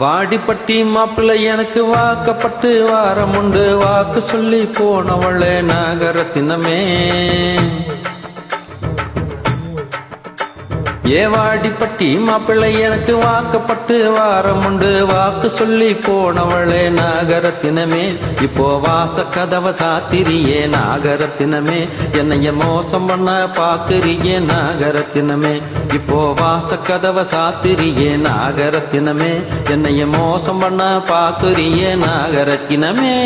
வாடிப்பட்டி மாப்பிள்ளை எனக்கு வாக்கப்பட்டு வாரம் உண்டு வாக்கு சொல்லி போனவளே நாகரத்தினமே. ஏவாடிப்பட்டி மாப்பிள்ளை எனக்கு வாக்கப்பட்டு வாரமுண்டு வாக்கு சொல்லி போனவளே நாகரத்தினமே. இப்போ வாச கதவ சாத்திரியே நாகரத்தினமே. என்னைய மோசம் பண்ண பாக்குறியே நாகரத்தினமே. இப்போ வாச கதவ சாத்திரியே நாகரத்தினமே. என்னைய மோசம் பண்ண பாக்குறியே நாகரத்தினமே.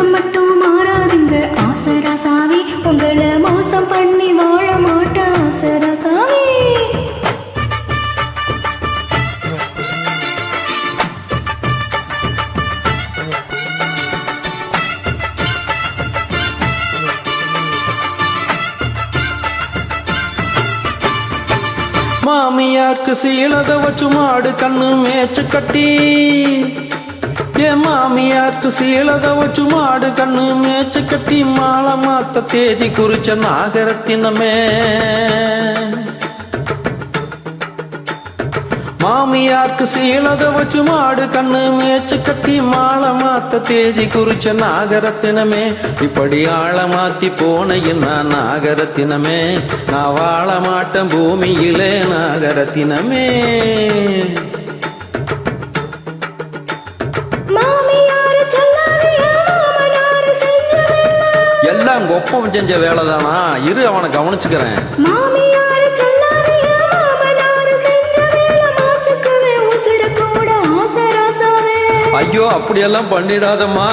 நேசம் மட்டும் மாறாதுங்க. ஆசரசாமி உங்களை மோசம் பண்ணி வாழ மாட்டேன். ஆசரசாமி மாமியாருக்கு சீலத வச்சு மாடு கண்ணு மேய்ச்சு கட்டி. என் மாமியார்க்கு சீலத வச்சு மாடு கண்ணு மேய்ச்ச கட்டி மாலை மாத்த தேதி குறிச்ச நாகரத்தினமே. மாமியார்க்கு சீலத வச்சு மாடு கண்ணு மேய்ச்சு கட்டி மாலை மாத்த தேதி குறிச்ச நாகரத்தினமே. இப்படி ஆள மாத்தி போன என்ன நாகரத்தினமே? நான் வாழ மாட்டேன் பூமியிலே நாகரத்தினமே. மாமனாரு செஞ்ச வேலை. மாச்சுக்குவே உசுர கூட ஆசராசாவே. ஐயோ அப்படியெல்லாம் பண்ணிடாதம்மா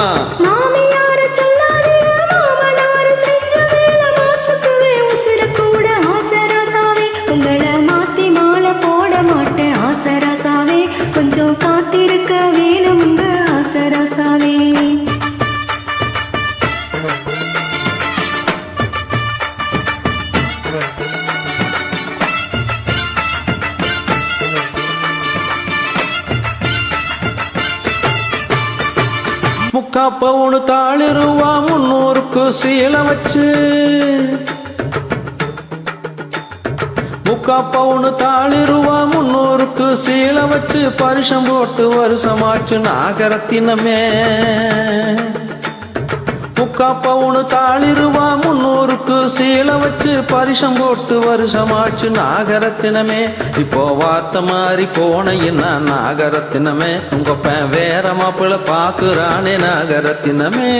முக்கா தாளிருவா முன்னூறுக்கு சீலை வச்சு. முக்கா பவுனு தாளிருவா முன்னூறுக்கு சீலை வச்சு. பரிசம் போட்டு வருஷமாச்சு நாகரத்தினமே. முக்கா பவுனு தாளிருவா முன்னூறுக்கு சீலை வச்சு பரிசம் போட்டு வருஷமாச்சு நாகரத்தினமே. இப்போ வார்த்தை மாறி போன என்ன நாகரத்தினமே. உங்க வேற மாப்பிள்ள பாக்குறானே நாகரத்தினமே.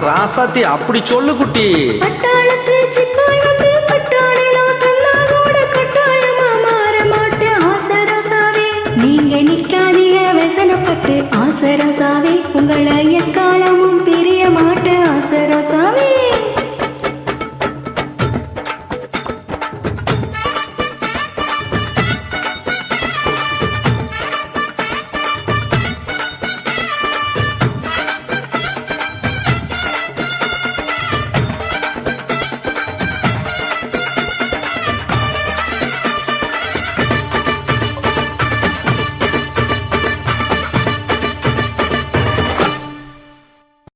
ராசாத்தி அப்படி சொல்லு குட்டி. நீங்க நிக்காதீங்க வசனப்பட்டு ஆசரசாவே. உங்களை